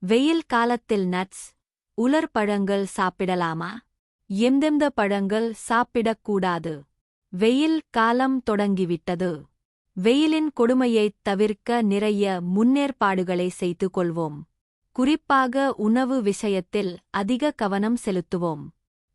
வெயில் காலத்தில் நட்ஸ் உலர் பழங்கள் சாப்பிடலாமா? எந்தெந்த பழங்கள் சாப்பிடக்கூடாது? வெயில் காலம் தொடங்கிவிட்டது. வெயிலின் கொடுமையைத் தவிர்க்க நிறைய முன்னேற்பாடுகளை செய்து கொள்வோம் குறிப்பாக உணவு விஷயத்தில் அதிக கவனம் செலுத்துவோம்.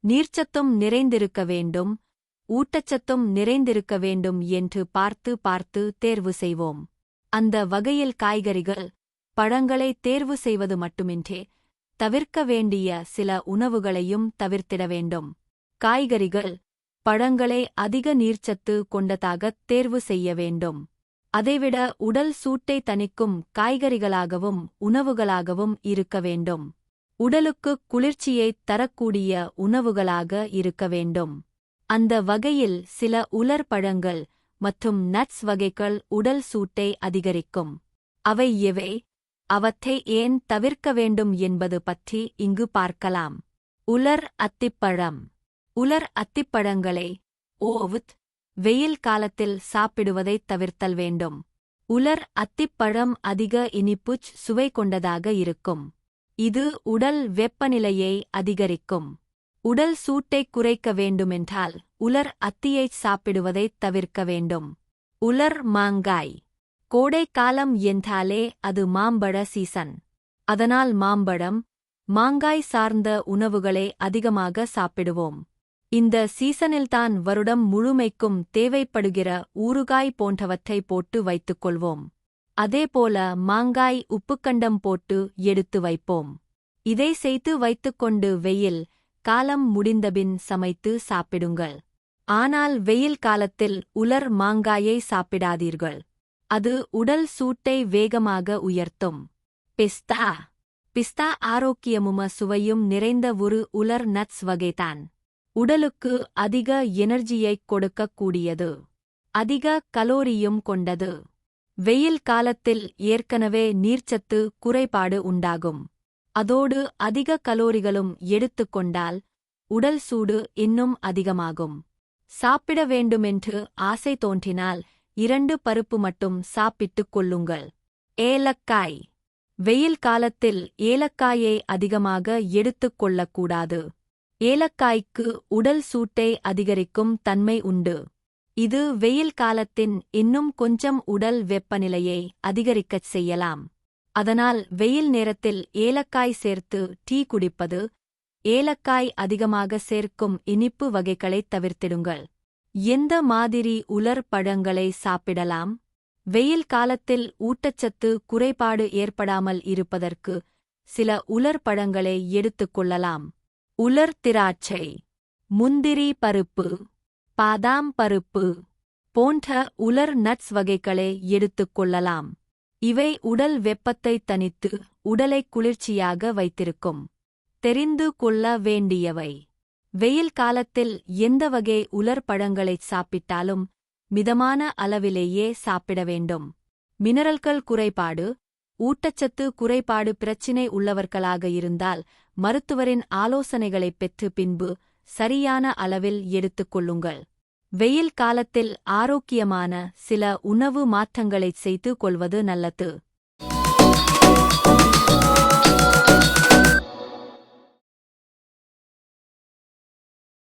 நீர்ச்சத்தும் நிறைந்திருக்க வேண்டும் ஊட்டச்சத்தும் நிறைந்திருக்க வேண்டும் என்று பார்த்து பார்த்து தேர்வு செய்வோம். அந்த வகையில் காய்கறிகள் பழங்களை தேர்வு செய்வது மட்டுமின்றி தவிர்க்க வேண்டிய சில உணவுகளையும் தவிர்த்திட வேண்டும். காய்கறிகள் பழங்களை அதிக நீர்ச்சத்து கொண்டதாகத் தேர்வு செய்ய வேண்டும். அதைவிட உடல் சூட்டை தணிக்கும் காய்கறிகளாகவும் உணவுகளாகவும் இருக்க வேண்டும். உடலுக்கு குளிர்ச்சியைத் தரக்கூடிய உணவுகளாக இருக்க வேண்டும். அந்த வகையில் சில உலர் பழங்கள் மற்றும் நட்ஸ் வகைகள் உடல் சூட்டை அதிகரிக்கும். அவை எவை? அவற்றை ஏன் தவிர்க்க வேண்டும் என்பது பற்றி இங்கு பார்க்கலாம். உலர் அத்திப்பழம். உலர் அத்திப்பழங்களை ஓவுத் வெயில் காலத்தில் சாப்பிடுவதைத் தவிர்த்தல் வேண்டும். உலர் அத்திப்பழம் அதிக இனிப்புச் சுவை கொண்டதாக இருக்கும். இது உடல் வெப்பநிலையை அதிகரிக்கும். உடல் சூட்டைக் குறைக்க வேண்டுமென்றால் உலர் அத்தியைச் சாப்பிடுவதைத் தவிர்க்க வேண்டும். உலர் மாங்காய். கோடைக்காலம் என்றாலே அது மாம்பழ சீசன். அதனால் மாம்பழம் மாங்காய் சார்ந்த உணவுகளை அதிகமாக சாப்பிடுவோம். இந்த சீசனில்தான் வருடம் முழுமைக்கும் தேவைப்படுகிற ஊறுகாய் போன்றவற்றை போட்டு வைத்துக் கொள்வோம். அதேபோல மாங்காய் உப்புக்கண்டம் போட்டு எடுத்து வைப்போம். இதை செய்து வைத்துக்கொண்டு வெயில் காலம் முடிந்தபின் சமைத்து சாப்பிடுங்கள். ஆனால் வெயில் காலத்தில் உலர் மாங்காயை சாப்பிடாதீர்கள். அது உடல் சூட்டை வேகமாக உயர்த்தும். பிஸ்தா. பிஸ்தா ஆரோக்கியமும சுவையும் நிறைந்த ஒரு உலர் நட்ஸ் வகைதான். உடலுக்கு அதிக எனர்ஜியைக் கொடுக்கக்கூடியது. அதிக கலோரியும் கொண்டது. வெயில் காலத்தில் ஏற்கனவே நீர்ச்சத்து குறைபாடு உண்டாகும். அதோடு அதிக கலோரிகளும் எடுத்துக்கொண்டால் உடல் சூடு இன்னும் அதிகமாகும். சாப்பிட வேண்டுமென்று ஆசை தோன்றினால் இரண்டு பருப்பு மட்டும் சாப்பிட்டுக் கொள்ளுங்கள். ஏலக்காய். வெயில் காலத்தில் ஏலக்காயை அதிகமாக எடுத்துக் கொள்ளக்கூடாது. ஏலக்காய்க்கு உடல் சூட்டை அதிகரிக்கும் தன்மை உண்டு. இது வெயில் காலத்தின் இன்னும் கொஞ்சம் உடல் வெப்பநிலையை அதிகரிக்கச் செய்யலாம். அதனால் வெயில் நேரத்தில் ஏலக்காய் சேர்த்து டீ குடிப்பது ஏலக்காய் அதிகமாக சேர்க்கும் இனிப்பு வகைகளைத் தவிர்த்திடுங்கள். எந்த மாதிரி உலர் பழங்களை சாப்பிடலாம்? வெயில் காலத்தில் ஊட்டச்சத்து குறைபாடு ஏற்படாமல் இருப்பதற்கு சில உலர் பழங்களை எடுத்துக் கொள்ளலாம். உலர் திராட்சை முந்திரி பருப்பு பாதாம் பருப்பு போன்ற உலர் நட்ஸ் வகைகளை எடுத்துக் கொள்ளலாம். இவை உடல் வெப்பத்தை தனித்து உடலை குளிர்ச்சியாக வைத்திருக்கும். தெரிந்து கொள்ள வேண்டியவை. வெயில் காலத்தில் எந்த வகை உலர் பழங்களை சாப்பிட்டாலும் மிதமான அளவிலேயே சாப்பிட வேண்டும். மினரல்கள் குறைபாடு ஊட்டச்சத்து குறைபாடு பிரச்சினை உள்ளவர்களாக இருந்தால் மருத்துவரின் ஆலோசனைகளைப் பெற்று பின்பு சரியான அளவில் எடுத்துக் கொள்ளுங்கள். வெயில் காலத்தில் ஆரோக்கியமான சில உணவு மாற்றங்களைச் செய்து கொள்வது நல்லது.